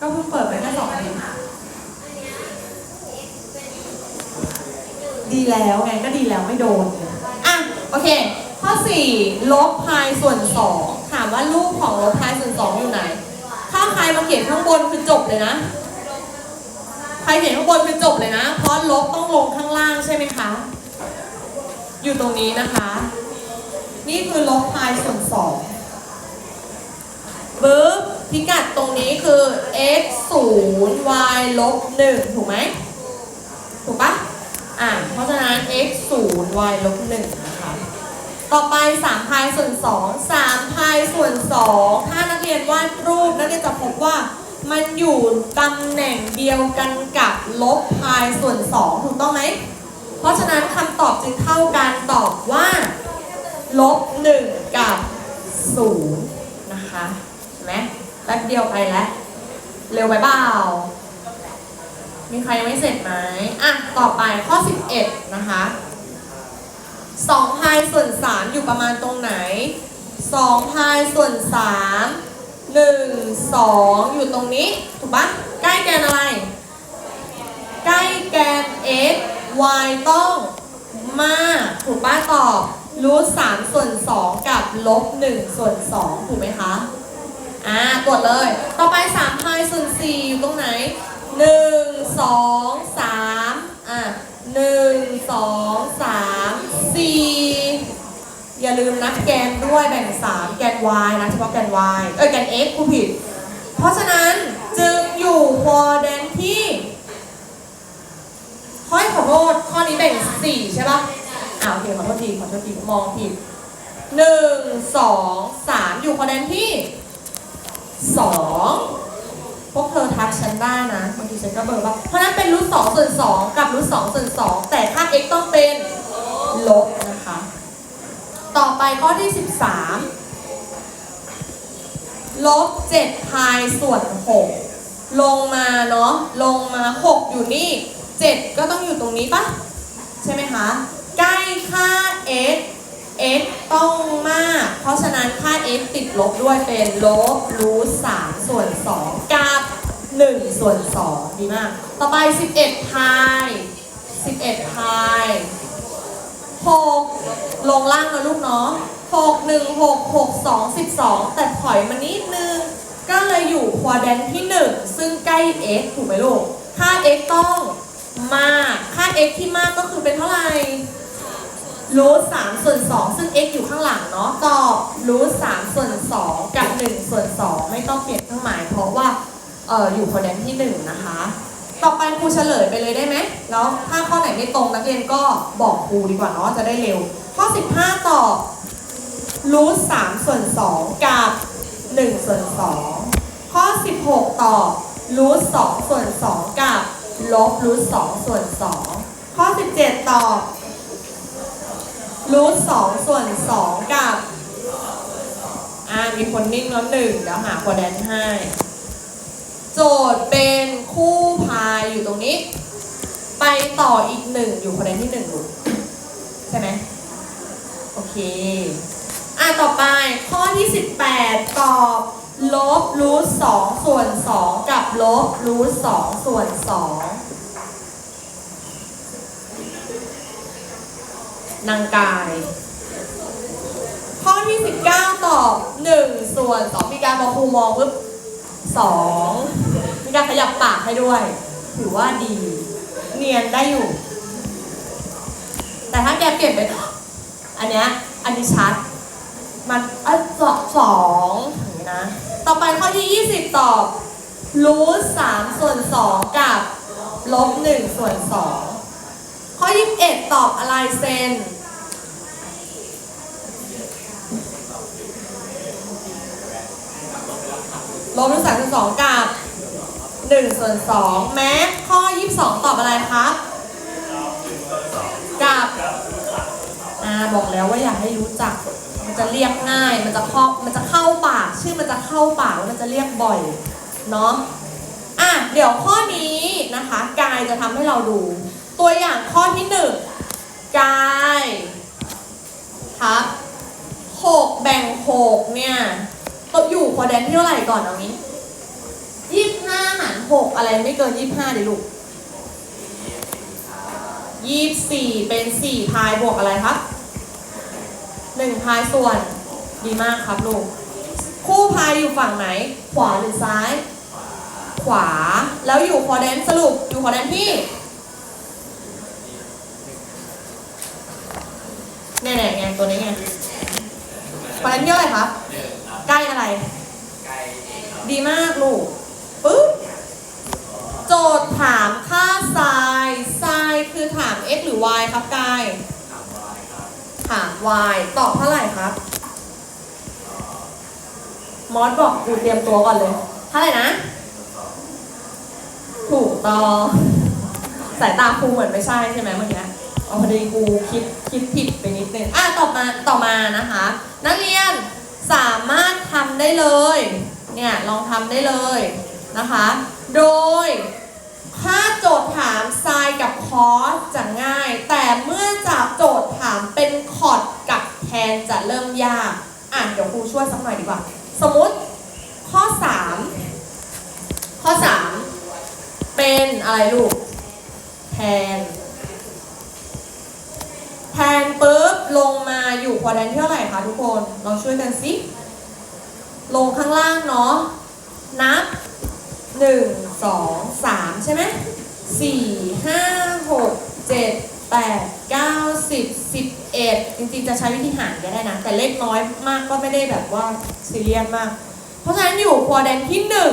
ก็เพิ่งเปิดไปแค่สองอาทิตย์ดีแล้วไงก็ดีแล้วไม่โดน อะ โอเค ข้อ 4 ลบพายส่วน 2 ถามว่ารูปของลบพายส่วน 2 อยู่ไหน ถ้าใครมาเขียนข้างบนคือจบเลยนะ ใครเขียนข้างบนคือจบเลยนะ เพราะลบต้องลงข้างล่างใช่ไหมคะ อยู่ตรงนี้นะคะ นี่คือลบพายส่วน 2 ปึ๊บพิกัดตรงนี้คือ x 0 y ลบ1ถูกไหม ถูกปะอ่าเพราะฉะนั้น x 0 y ลบ1นะคะ ต่อไป3พายส่วน2 3พายส่วน 2 ถ้านักเรียนวาดรูปนักเรียนจะพบว่ามันอยู่ตำแหน่งเดียวกันกับลบพายส่วน 2 ถูกต้องไหม เพราะฉะนั้นคำตอบจึงเท่ากันตอบว่าลบ1กับ0นะคะเห็นไหม แป๊บเดียวไปแล้ว เร็วไปเปล่า มีใครยังไม่เสร็จไหมอะ ต่อไปข้อ 11 นะคะ2พายส่วน3อยู่ประมาณตรงไหน2พายส่วน3 1 2 อยู่ตรงนี้ ถูกปะใกล้แกนอะไร ใกล้แกน x y ต้องมากถูกป้าตอบรูท3ส่วน 2 กับลบ1ส่วน 2 ถูกไหมคะ อ่ากดเลย ต่อไป3พายส่วน4อยู่ตรงไหน1 2 3อะ1 2 3 4อย่าลืมนับแกนด้วยแบ่ง3แกน y นะเฉพาะแกน y เอ้ยแกน x ผู้ผิด เพราะฉะนั้นจึงอยู่ควอแดนที่ข้อขอโทษข้อนี้แบ่ง4ใช่ปะอ่าโอเคขอโทษทีขอโทษทีมองผิด1 2 3อยู่ควอแดนที่ สองพวกเธอทักฉันได้นะบางทีฉันก็เบอร์ว่า เพราะนั้นเป็นรูทสองส่วนสองกับรูทสองส่วนสองแต่ค่า x ต้องเป็นลบนะคะ ต่อไปข้อที่13ลบ7พายส่วน6ลงมาเนาะลงมา6อยู่นี่7ก็ต้องอยู่ตรงนี้ปะใช่ไหมคะ ใกล้ค่า x x ต้องมาก เพราะฉะนั้นค่า x ติดลบด้วยเป็นลบรูท3ส่วน2กับ1ส่วน2ดีมาก ต่อไป11พาย11พาย6ลงล่างนะลูกเนาะ6 1 6 6 2 12แต่ถอยมานิดนึง ก็เลยอยู่ควอแดนที่1ซึ่งใกล้ x ถูกไหมลูก ค่า x ต้องมาก ค่า x ที่มากก็คือเป็นเท่าไหร่ รูทสามส่วนสองซึ่ง x อยู่ข้างหลังเนาะตอบรูทสามส่วนสองกับหนึ่งส่วนสองไม่ต้องเปลี่ยนเครื่องหมาย เพราะว่าเอออยู่คนแดนที่หนึ่งนะคะ ต่อไปครูเฉลยไปเลยได้ไหมแล้วถ้าข้อไหนไม่ตรงนักเรียนก็บอกครูดีกว่าเนาะจะได้เร็ว ข้อ 15 ตอบรูทสามส่วนสองกับหนึ่งส่วนสองข้อ 16 ตอบรูทสองส่วนสองกับลบรูทสองส่วนสองข้อ 17 ตอบ รูทสองส่วนสองกับ อ่า มีคนนิ่งแล้วหนึ่งเดี๋ยวหาควอแดนให้ โจทย์เป็นคู่พายอยู่ตรงนี้ ไปต่ออีกหนึ่งอยู่ควอแดนที่หนึ่งลูกใช่ไหมโอเค อ่าต่อไปข้อที่ 18 ตอบลบรูทสองส่วนสองกับลบรูทสองส่วนสอง นางกาย ข้อที่ 19 ตอบ 1 ส่วน 2 มีการมองครูมองปุ๊บ2มีการขยับปากให้ด้วย ถือว่าดี เนียนได้อยู่ แต่ถ้าแกเปลี่ยนเป็นอันเนี้ยอันนี้ชัด มันเอะสองสองอย่างนี้นะ ต่อไปข้อที่ 20 ตอบรูท3ส่วน2กับลบ1ส่วน2ข้อ 21 ตอบอะไรเซน ลบรูทสามส่วนสองกับหนึ่งส่วนสองแม้ข้อ22ตอบอะไรครับกับอ่าบอกแล้วว่าอยากให้รู้จัก มันจะเรียกง่าย มันจะเข้ามันจะเข้าปาก ชื่อมันจะเข้าปากแล้วมันจะเรียกบ่อยเนาะอะเดี๋ยวข้อนี้นะคะกายจะทำให้เราดู ตัวอย่างข้อที่หนึ่งกายครับหกแบ่งหกเนี่ย ตกอยู่คอแดนที่เท่าไหร่ก่อนเอางี้ยี่สิบห้าหารหกอะไรไม่เกินยี่สิบห้าดิลูกยี่สิบสี่เป็นสี่พายบวกอะไรครับหนึ่งพายส่วนดีมากครับลูกคู่พายอยู่ฝั่งไหน ขวาหรือซ้าย ขวาแล้วอยู่คอแดนสรุปอยู่คอแดนที่เนี่ยเนี่ยไงตัวนี้ไงคอแดนที่อะไรครับ ใกล้อะไร ดีมากลูกปึ๊บโจทย์ถามค่าไซน์ไซน์คือถาม x หรือ y ครับกายถาม y ตอบเท่าไหร่ครับ มอสบอกกูเตรียมตัวก่อนเลย เท่าไหร่นะ ถูกต้องสายตาครูเหมือนไม่ใช่ใช่ไหมเมื่อกี้เอาพอดีกูคิดคิดผิดไปนิดนึงอะต่อมาต่อมานะคะ นักเรียน สามารถทำได้เลย เนี่ยลองทำได้เลยนะคะ โดยถ้าโจทย์ถามไซน์กับคอสจะง่าย แต่เมื่อจะโจทย์ถามเป็นคอร์ดกับแทนจะเริ่มยาก อะเดี๋ยวครูช่วยสักหน่อยดีกว่า สมมติข้อ 3 ข้อ 3 เป็นอะไรลูก มาอยู่ควอแดนที่เท่าไหร่คะทุกคนลองช่วยกันสิลงข้างล่างเนาะนับหนึ่งสองสามใช่ไหมสี่ห้าหกเจ็ดแปดเก้าสิบสิบเอ็ดจริงๆจะใช้วิธีหารก็ได้นะ แต่เลขน้อยมากก็ไม่ได้แบบว่าซีเรียสมาก เพราะฉะนั้นอยู่ควอแดนที่หนึ่ง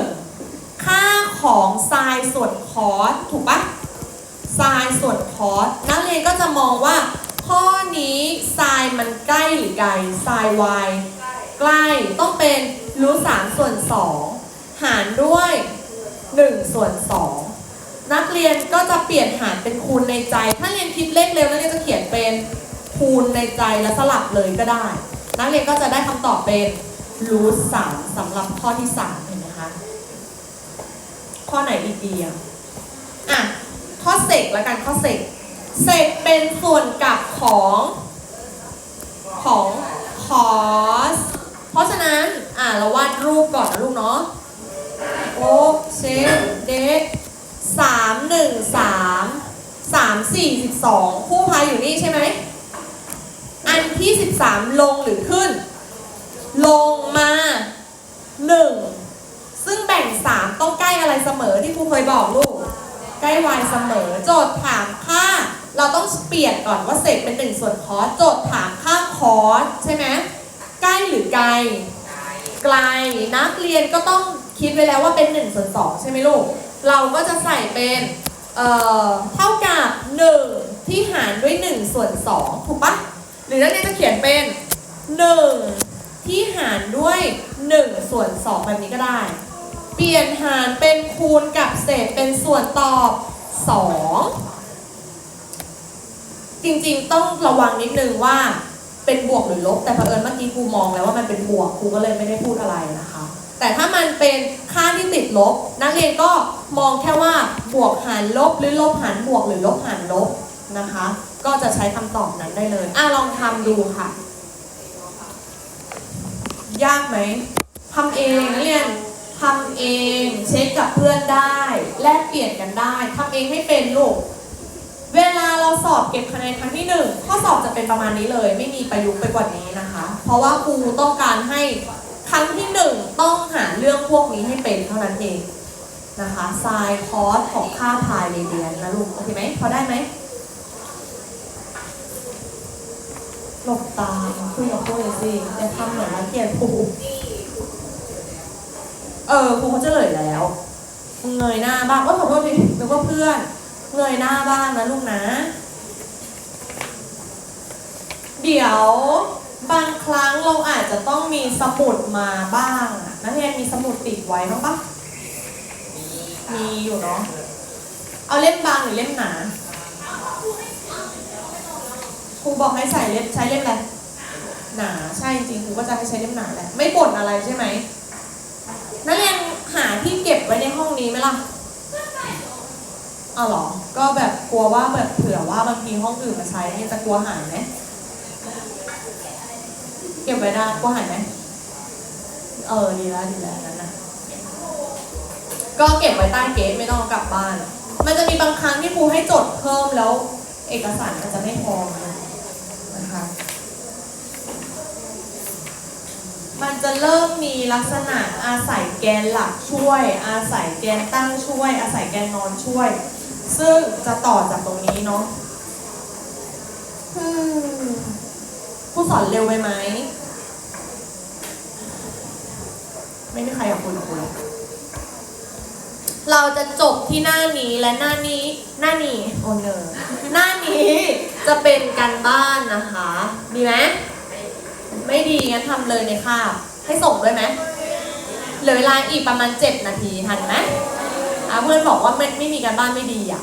ค่าของไซน์ส่วนคอสถูกปะไซน์ส่วนคอสนักเรียนก็จะมองว่า ข้อนี้ไซน์มันใกล้หรือไกลไซน์ y ใกล้ต้องเป็นรูทสามส่วนสองหารด้วย1ส่วน2นักเรียนก็จะเปลี่ยนหารเป็นคูณในใจ ถ้าเรียนคิดเลขเร็วนักเรียนจะเขียนเป็นคูณในใจแล้วสลับเลยก็ได้ นักเรียนก็จะได้คำตอบเป็นรูทสามสำหรับข้อที่3เห็นไหมคะข้อไหนอีกดีอะอะข้อเสกแล้วกันข้อเสก เสกเป็นส่วนกลับของของคอสเพราะฉะนั้นอะเราวาดรูปก่อนนะลูกเนาะโอ๊กเชฟเดทสามหนึ่งสามสามสี่สิบสองคู่พายอยู่นี่ใช่ไหม อันที่สิบสามลงหรือขึ้น ลงมาหนึ่งซึ่งแบ่งสามต้องใกล้อะไรเสมอที่ครูเคยบอกลูก ใกล้ y เสมอ โจทย์ถามค่า เราต้องเปลี่ยนก่อนว่าเศษเป็นหนึ่งส่วนคอสโจทย์ถามค่าคอสใช่ไหมใกล้หรือไกล ไกลนักเรียนก็ต้องคิดไว้แล้วว่าเป็น1ส่วน2ใช่ไหมลูก เราก็จะใส่เป็นเอ่อเท่ากับ1ที่หารด้วย1ส่วน2ถูกปะหรือนักเรียนจะเขียนเป็น1ที่หารด้วย1ส่วน2แบบนี้ก็ได้ เปลี่ยนหารเป็นคูณกับเศษเป็นส่วนตอบ2 จริง ๆ ต้องระวังนิดนึงว่าเป็นบวกหรือลบ แต่เผอิญเมื่อกี้ครูมองแล้วว่ามันเป็นบวกครูก็เลยไม่ได้พูดอะไรนะคะ แต่ถ้ามันเป็นค่าที่ติดลบ นักเรียนก็มองแค่ว่าบวกหารลบหรือลบหารบวกหรือลบหารลบนะคะ ก็จะใช้คำตอบนั้นได้เลยอะลองทำดูค่ะ ยากไหมทำเองนักเรียนทำเองเช็คกับเพื่อนได้ แลกเปลี่ยนกันได้ทำเองให้เป็นลูก เราสอบเก็บคะแนนครั้งที่หนึ่งข้อสอบจะเป็นประมาณนี้เลย ไม่มีประยุกต์ไปกว่านี้นะคะ เพราะว่าครูต้องการให้ครั้งที่หนึ่งต้องหาเรื่องพวกนี้ให้เป็นเท่านั้นเองนะคะไซน์คอสของค่าพายเรเดียนนะลูกโอเคไหมพอได้ไหมหลบตาคุยกับครูหน่อยสิอย่ทำเหมือนรังเกียจครูเออครูเขาจะเลยแล้วเงยหน้าบ้างว่าขอโทษทีนึกว่าเพื่อน เงยหน้าบ้างนะลูกนะ เดี๋ยวบางครั้งเราอาจจะต้องมีสมุดมาบ้างอะนักเรียนมีสมุดติดไว้บ้างปะมีอยู่เนาะเอาเล่มบางหรือเล่มหนาครูบอกให้ใส่เล่มใช้เล่มอะไรหนาใช่จริงครูก็จะให้ใช้เล่มหนาแหละไม่บ่นอะไรใช่ไหมนักเรียนหาที่เก็บไว้ในห้องนี้ไหมล่ะ อาเหรอ ก็แบบกลัวว่าแบบเผื่อว่าบางทีห้องอื่นมาใช้เนี่ยจะกลัวหายไหมเก็บไว้ได้กลัวหายไหมเออดีแล้วดีแล้วนั่นนะก็เก็บไว้ใต้เกสไม่ต้องกลับบ้าน มันจะมีบางครั้งที่ครูให้จดเพิ่มแล้ว เอกสารมันจะไม่พอนะคะ มันจะเริ่มมีลักษณะอาศัยแกนหลักช่วย อาศัยแกนตั้งช่วย อาศัยแกนนอนช่วย ซึ่งจะต่อจากตรงนี้เนาะอืมผู้สอนเร็วไปไหม ไม่มีใครอยากคุยกับคุณหรอกเราจะจบที่หน้านี้และหน้านี้หน้านี้โอเนอร์หน้านี้จะเป็นการบ้านนะคะมีไหมไม่ดีงั้นทำเลยในคาบให้ส่งด้วยไหมเหลือเวลาอีกประมาณ 7 นาทีทันไหมอะ เพื่อนบอกว่าไม่ไม่มีการบ้านไม่ดีอะ